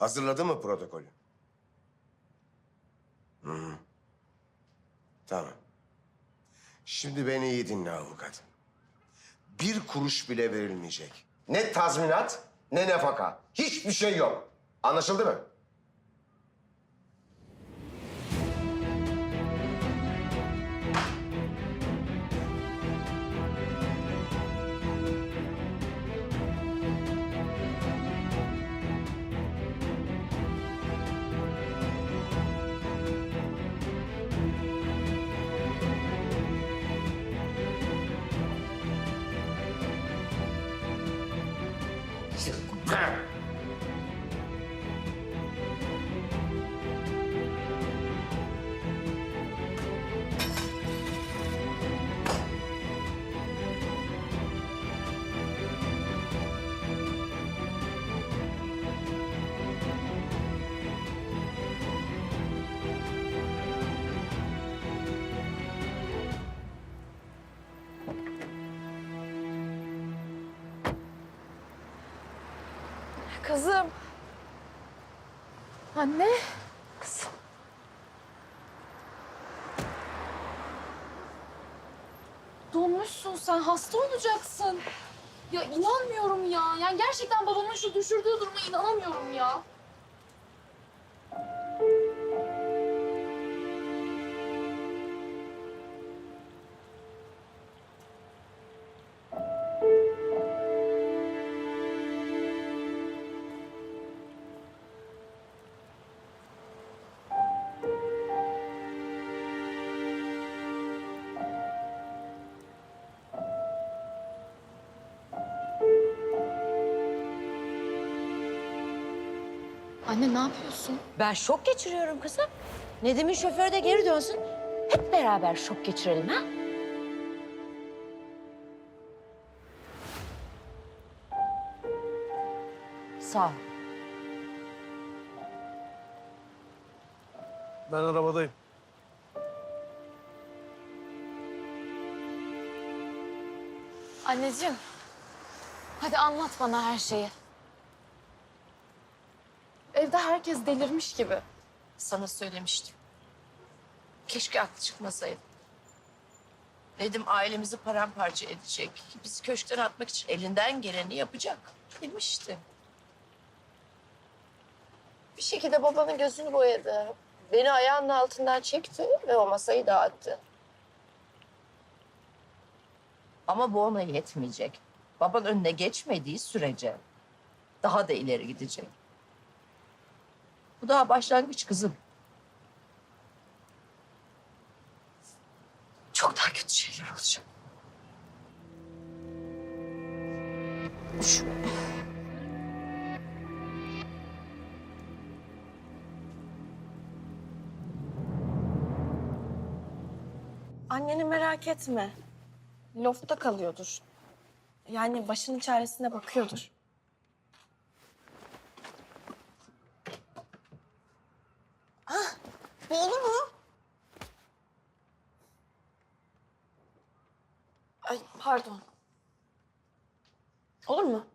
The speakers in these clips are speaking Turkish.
Hazırladı mı protokolü? Hı hı. Tamam. Şimdi beni iyi dinle avukat. Bir kuruş bile verilmeyecek. Ne tazminat, ne nafaka. Hiçbir şey yok. Anlaşıldı mı? Kızım. Anne. Kızım. Donmuşsun sen, hasta olacaksın. Ya inanmıyorum ya. Yani gerçekten babamın şu düşürdüğü duruma inanamıyorum ya. Anne ne yapıyorsun? Ben şok geçiriyorum kızım. Nedim'in şoförü de geri dönsün. Hep beraber şok geçirelim ha? Sağ ol. Ben arabadayım. Anneciğim. Hadi anlat bana her şeyi. Evde herkes delirmiş gibi. Sana söylemiştim. Keşke haklı çıkmasaydım. Dedim ailemizi paramparça edecek. Bizi köşkten atmak için elinden geleni yapacak. Demişti. Bir şekilde babanın gözünü boyadı. Beni ayağının altından çekti ve o masayı dağıttı. Ama bu ona yetmeyecek. Baban önüne geçmediği sürece daha da ileri gidecek. Bu daha başlangıç kızım. Çok daha kötü şeyler olacak. Şu... Anneni merak etme. Loftta kalıyordur. Yani başının çaresine bakıyordur. Bu olur mu? Ay pardon. Olur mu?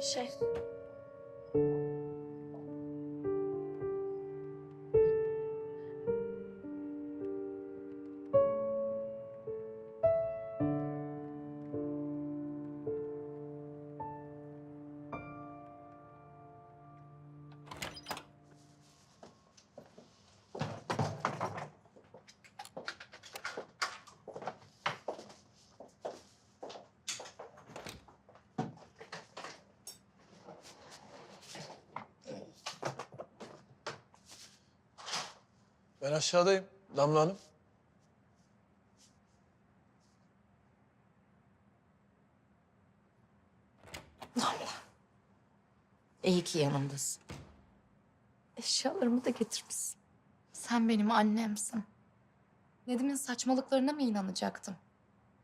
Şey. Ben aşağıdayım Damla Hanım. İyi ki yanımdasın. Eşyalarımı da getirmişsin. Sen benim annemsin. Nedim'in saçmalıklarına mı inanacaktım?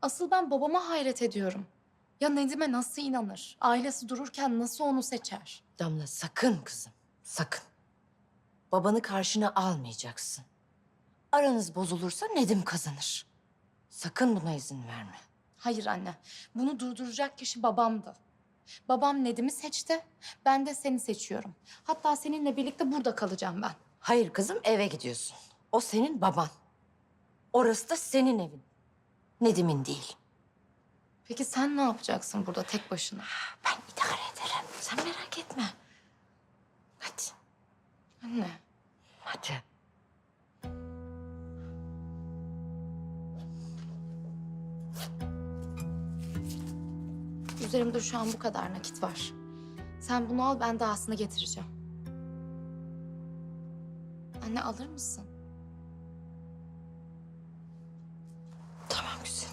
Asıl ben babama hayret ediyorum. Ya Nedim'e nasıl inanır? Ailesi dururken nasıl onu seçer? Damla sakın kızım, sakın. Babanı karşına almayacaksın. Aranız bozulursa Nedim kazanır. Sakın buna izin verme. Hayır anne. Bunu durduracak kişi babamdı. Babam Nedim'i seçti. Ben de seni seçiyorum. Hatta seninle birlikte burada kalacağım ben. Hayır kızım eve gidiyorsun. O senin baban. Orası da senin evin. Nedim'in değil. Peki sen ne yapacaksın burada tek başına? Ben idare ederim. Sen merak etme. Hadi, Anne. hadi. Üzerimde şu an bu kadar nakit var. Sen bunu al ben dahasını getireceğim. Anne alır mısın? Tamam güzel.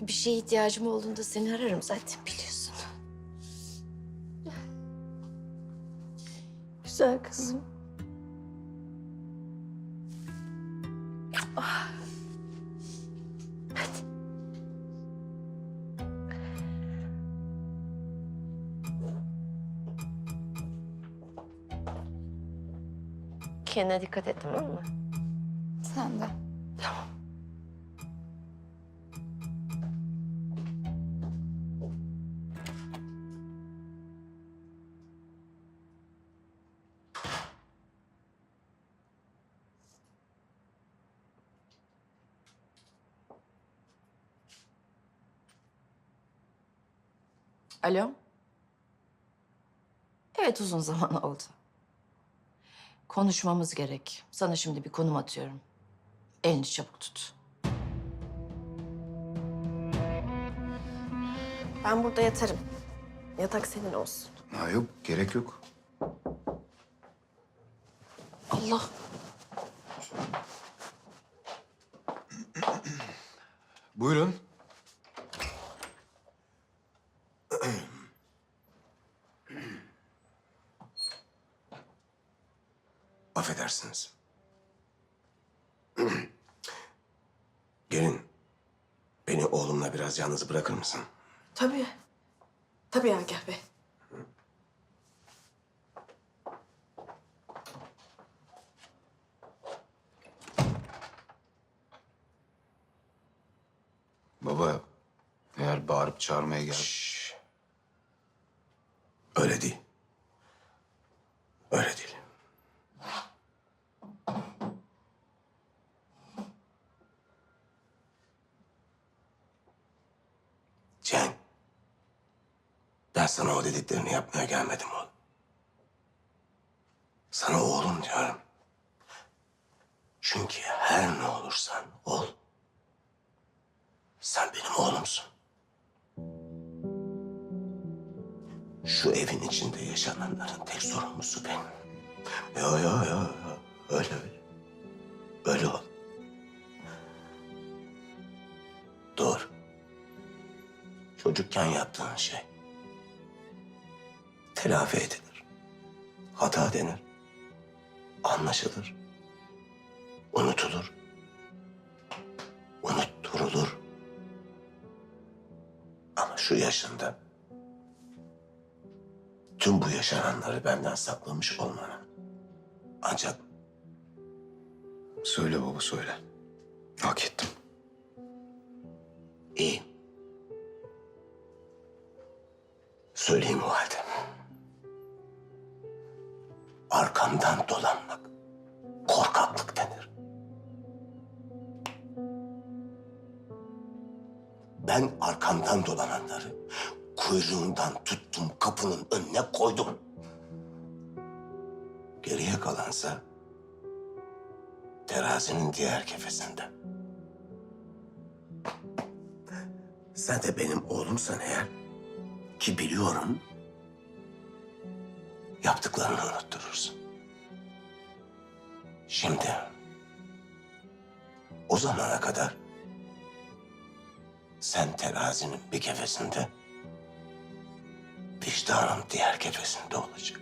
Bir şeye ihtiyacım olduğunda seni ararım zaten biliyorsun. Güzel kızım. Kendine dikkat et tamam mı? Sen de. Tamam. Alo. Evet uzun zaman oldu. Konuşmamız gerek. Sana şimdi bir konum atıyorum. Elini çabuk tut. Ben burada yatarım. Yatak senin olsun. Ha yok, gerek yok. Allah. Buyurun. Affedersiniz. Gelin. Beni oğlumla biraz yalnız bırakır mısın? Tabii. Tabii Agah Bey. Baba, eğer bağırıp çağırmaya gel... Şşş. Öyle değil. Öyle değil. Ben sana o dediklerini yapmaya gelmedim oğlum. Sana oğlum diyorum. Çünkü her ne olursan ol. Sen benim oğlumsun. Şu evin içinde yaşananların tek sorumlusu benim. Yo yo yo yo. Öyle öyle. Öyle ol. Doğru. Çocukken yaptığın şey. Telafi edilir. Hata denir. Anlaşılır. Unutulur. Unutturulur. Ama şu yaşında tüm bu yaşananları benden saklamış olmana. Ancak Söyle baba, söyle. Hak ettim. iyi. Söyleyeyim o halde. Arkamdan dolanmak korkaklık denir. Ben arkamdan dolananları kuyruğundan tuttum kapının önüne koydum. Geriye kalansa terazinin diğer kefesinde. Sen de benim oğlumsan eğer ki biliyorum yaptıklarını unutturursun. Şimdi o zamana kadar sen terazinin bir kefesinde vicdanın diğer kefesinde olacak.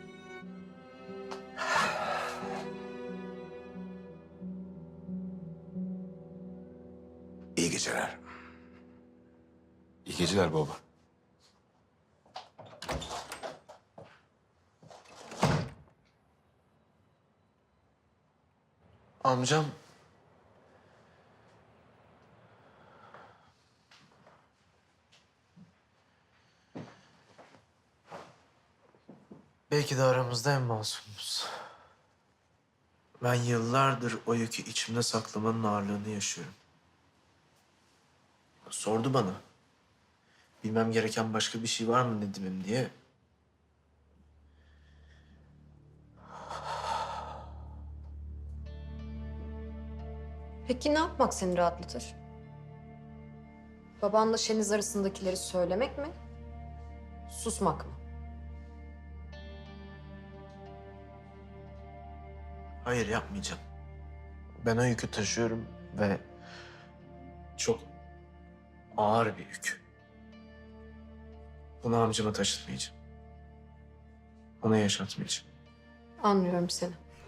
İyi geceler. İyi geceler baba. Amcam... Belki de aramızda en masumumuz. Ben yıllardır o yükü içimde saklamanın ağırlığını yaşıyorum. Sordu bana. Bilmem gereken başka bir şey var mı Nedim'im diye. Peki ne yapmak seni rahatlatır? Babanla Şeniz arasındakileri söylemek mi? Susmak mı? Hayır yapmayacağım. Ben o yükü taşıyorum ve çok ağır bir yük. Bunu amcama taşıtmayacağım. Ona yaşatmayacağım. Anlıyorum seni.